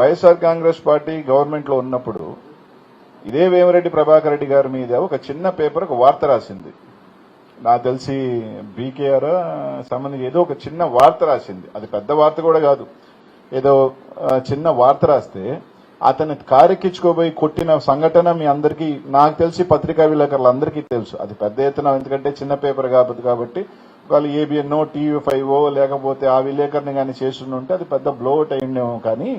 YSR Congress party గవర్నమెంట్లో ఉన్నప్పుడు ఇదే వేమిరెడ్డి ప్రభాకర్ రెడ్డి గారి మీద ఒక చిన్న పేపర్ ఒక వార్త రాసింది. నాకు తెలిసి బీకేఆర్ సంబంధించి ఏదో ఒక చిన్న వార్త రాసింది. అది పెద్ద వార్త కూడా కాదు. ఏదో చిన్న వార్త రాస్తే అతన్ని కారెక్కించుకోబోయి కొట్టిన సంఘటన మీ అందరికీ నాకు తెలిసి పత్రికా విలేకరులందరికీ తెలుసు. అది పెద్ద ఎత్తున ఎందుకంటే చిన్న పేపర్ కాబట్టి కాబట్టి వాళ్ళు ఏబిఎన్ఓ టీవీ ఫైవ్ లేకపోతే ఆ విలేకరుని కానీ చేస్తుంటే అది పెద్ద బ్లోఅవుట్ అయ్యిండేమో కానీ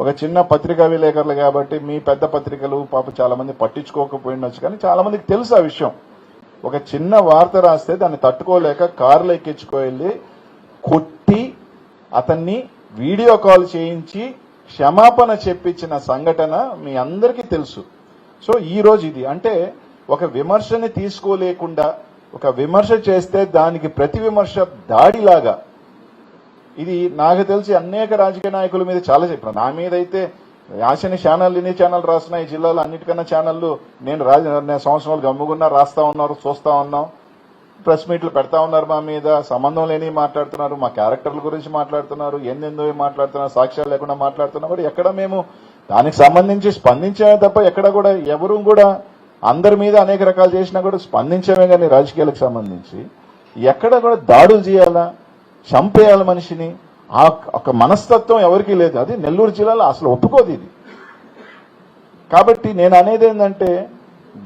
ఒక చిన్న పత్రికా విలేకరులు కాబట్టి మీ పెద్ద పత్రికలు పాప చాలా మంది పట్టించుకోకపోయిండొచ్చు కానీ చాలా మందికి తెలుసు ఆ విషయం. ఒక చిన్న వార్త రాస్తే దాన్ని తట్టుకోలేక కారులో ఎక్కించుకోవెళ్ళి కొట్టి అతన్ని వీడియో కాల్ చేయించి క్షమాపణ చెప్పించిన సంఘటన మీ అందరికీ తెలుసు. సో ఈ రోజు ఇది. అంటే ఒక విమర్శని తీసుకోలేకుండా ఒక విమర్శ చేస్తే దానికి ప్రతి విమర్శ దాడిలాగా ఇది నాకు తెలిసి అనేక రాజకీయ నాయకుల మీద చాలా చెప్పిన. నా మీద అయితే యాసని ఛానల్ ఎన్ని ఛానల్ రాసిన ఈ జిల్లాలో అన్నిటికన్నా ఛానళ్ళు నేను రాజ నేను సంవత్సరాలు గమ్ముకున్నా రాస్తా ఉన్నారు చూస్తా ఉన్నాం. ప్రెస్ మీట్లు పెడతా ఉన్నారు మా మీద. సంబంధం లేని మాట్లాడుతున్నారు. మా క్యారెక్టర్ల గురించి మాట్లాడుతున్నారు. ఎన్నెందో మాట్లాడుతున్నారు. సాక్ష్యాలు లేకుండా మాట్లాడుతున్నా కూడా ఎక్కడ మేము దానికి సంబంధించి స్పందించే తప్ప ఎక్కడ కూడా ఎవరు కూడా అందరి మీద అనేక రకాలు చేసినా కూడా స్పందించమే కానీ రాజకీయాలకు సంబంధించి. ఎక్కడ కూడా దాడులు చేయాలా? చంపేయాలి మనిషిని. ఆ ఒక మనస్తత్వం ఎవరికీ లేదు. అది నెల్లూరు జిల్లాలో అసలు ఒప్పుకోదు ఇది. కాబట్టి నేను అనేది ఏంటంటే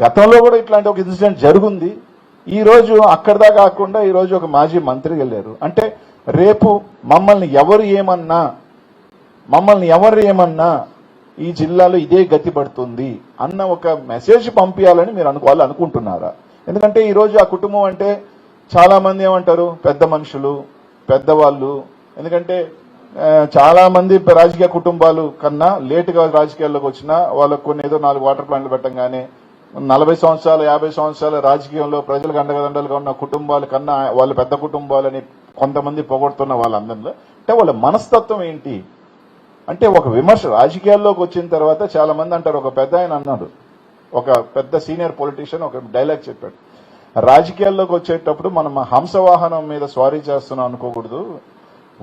గతంలో కూడా ఇట్లాంటి ఒక ఇన్సిడెంట్ జరుగుంది. ఈరోజు అక్కడదా కాకుండా ఈ రోజు ఒక మాజీ మంత్రి వెళ్ళారు. అంటే రేపు మమ్మల్ని ఎవరు ఏమన్నా మమ్మల్ని ఎవరు ఏమన్నా ఈ జిల్లాలో ఇదే గతి పడుతుంది అన్న ఒక మెసేజ్ పంపించాలని మీరు అనుకోవాలి అనుకుంటున్నారా? ఎందుకంటే ఈరోజు ఆ కుటుంబం అంటే చాలా మంది ఏమంటారు? పెద్ద మనుషులు పెద్దవాళ్ళు. ఎందుకంటే చాలా మంది రాజకీయ కుటుంబాలు కన్నా లేటుగా రాజకీయాల్లోకి వచ్చినా వాళ్ళకు కొన్ని ఏదో నాలుగు వాటర్ ప్లాంట్లు పెట్టంగానే నలభై సంవత్సరాలు యాభై సంవత్సరాల రాజకీయంలో ప్రజలకు అండగదండలుగా ఉన్న కుటుంబాల కన్నా వాళ్ళ పెద్ద కుటుంబాలని కొంతమంది పొగడుతున్న వాళ్ళందరిలో అంటే వాళ్ళ మనస్తత్వం ఏంటి? అంటే ఒక విమర్శ రాజకీయాల్లోకి వచ్చిన తర్వాత చాలా మంది అంటారు ఒక పెద్ద ఆయన అన్నాడు ఒక పెద్ద సీనియర్ పొలిటీషియన్ ఒక డైలాగ్ చెప్పాడు. రాజకీయాల్లోకి వచ్చేటప్పుడు మనం హంసవాహనం మీద స్వారీ చేస్తున్నాం అనుకోకూడదు.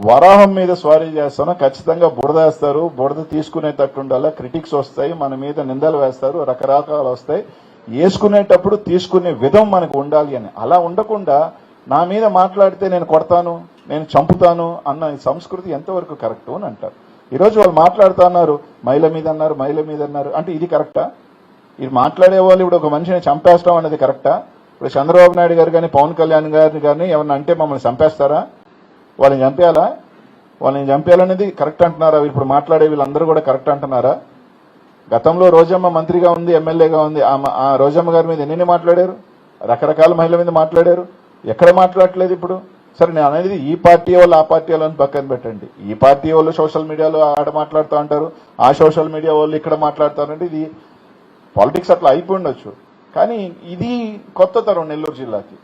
వరాహం మీద స్వారీ చేస్తాను ఖచ్చితంగా బురద వేస్తారు. బురద తీసుకునేటట్టు ఉండాలా? క్రిటిక్స్ వస్తాయి. మన మీద నిందలు వేస్తారు. రకరకాలు వస్తాయి. వేసుకునేటప్పుడు తీసుకునే విధం మనకు ఉండాలి అని. అలా ఉండకుండా నా మీద మాట్లాడితే నేను కొడతాను నేను చంపుతాను అన్న సంస్కృతి ఎంతవరకు కరెక్ట్ అని అంటారు. ఈరోజు వాళ్ళు మాట్లాడుతా అన్నారు మహిళ మీద అన్నారు మహిళ మీద అన్నారు. అంటే ఇది కరెక్టా? ఇది మాట్లాడే వాళ్ళు ఇప్పుడు ఒక మనిషిని చంపేస్తాం అనేది కరెక్టా? ఇప్పుడు చంద్రబాబు నాయుడు గారు కానీ పవన్ కళ్యాణ్ గారిని కానీ ఏమన్నా అంటే మమ్మల్ని చంపేస్తారా? వాళ్ళని చంపేయాలా? వాళ్ళని చంపేయాలనేది కరెక్ట్ అంటున్నారా? ఇప్పుడు మాట్లాడే వీళ్ళందరూ కూడా కరెక్ట్ అంటున్నారా? గతంలో రోజమ్మ మంత్రిగా ఉంది ఎమ్మెల్యేగా ఉంది. ఆ ఆ రోజమ్మ గారి మీద ఎన్ని మాట్లాడారు? రకరకాల మహిళల మీద మాట్లాడారు. ఎక్కడ మాట్లాడట్లేదు ఇప్పుడు? సరే నేను అనేది ఈ పార్టీ వాళ్ళు ఆ పార్టీ వాళ్ళని పక్కన పెట్టండి. ఈ పార్టీ వాళ్ళు సోషల్ మీడియాలో ఆడ మాట్లాడుతూ ఉంటారు ఆ సోషల్ మీడియా వాళ్ళు ఇక్కడ మాట్లాడుతారంటే ఇది పాలిటిక్స్ అట్లా అయిపోయి ఉండొచ్చు. కానీ ఇది కొత్త తరం నెల్లూరు జిల్లాకి.